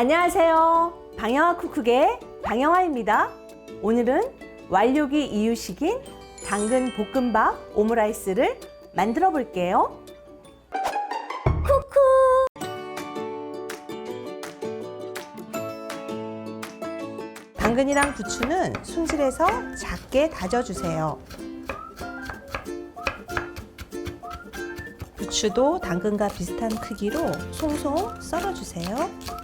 안녕하세요. 방영아 쿡쿡의 방영아입니다. 오늘은 완료기 이유식인 당근 볶음밥 오므라이스를 만들어 볼게요. 당근이랑 부추는 손질해서 작게 다져주세요. 부추도 당근과 비슷한 크기로 송송 썰어주세요.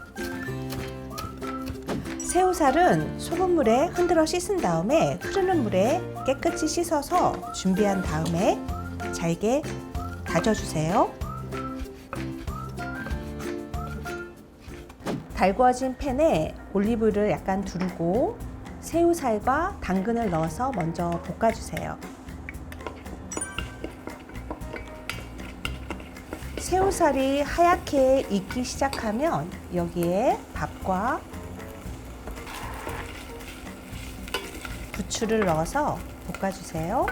새우살은 소금물에 흔들어 씻은 다음에 흐르는 물에 깨끗이 씻어서 준비한 다음에 잘게 다져주세요. 달구어진 팬에 올리브를 약간 두르고 새우살과 당근을 넣어서 먼저 볶아주세요. 새우살이 하얗게 익기 시작하면 여기에 밥과 부추를 넣어서 볶아주세요.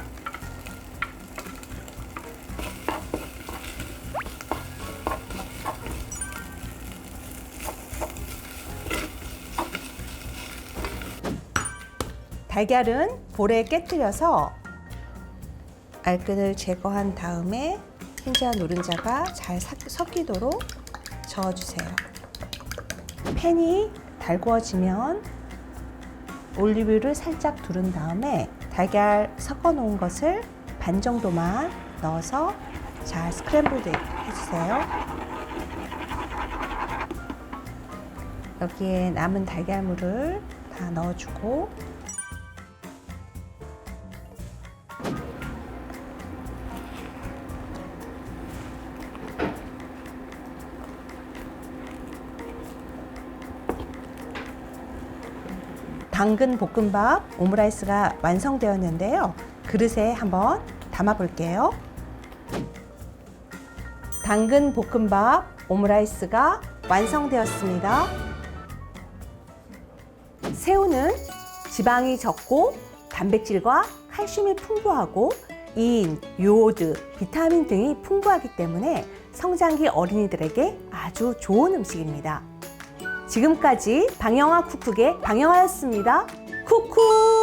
달걀은 볼에 깨뜨려서 알끈을 제거한 다음에 흰자 노른자가 잘 삭- 섞이도록 저어주세요. 팬이 달구어지면 올리브유를 살짝 두른 다음에 달걀 섞어 놓은 것을 반 정도만 넣어서 잘 스크램블드 해주세요. 여기에 남은 달걀물을 다 넣어주고 당근 볶음밥 오므라이스가 완성되었는데요. 그릇에 한번 담아 볼게요. 당근 볶음밥 오므라이스가 완성되었습니다. 새우는 지방이 적고 단백질과 칼슘이 풍부하고 인, 요오드, 비타민 등이 풍부하기 때문에 성장기 어린이들에게 아주 좋은 음식입니다. 지금까지 방영아 쿡쿡의 방영아였습니다. 쿡쿡!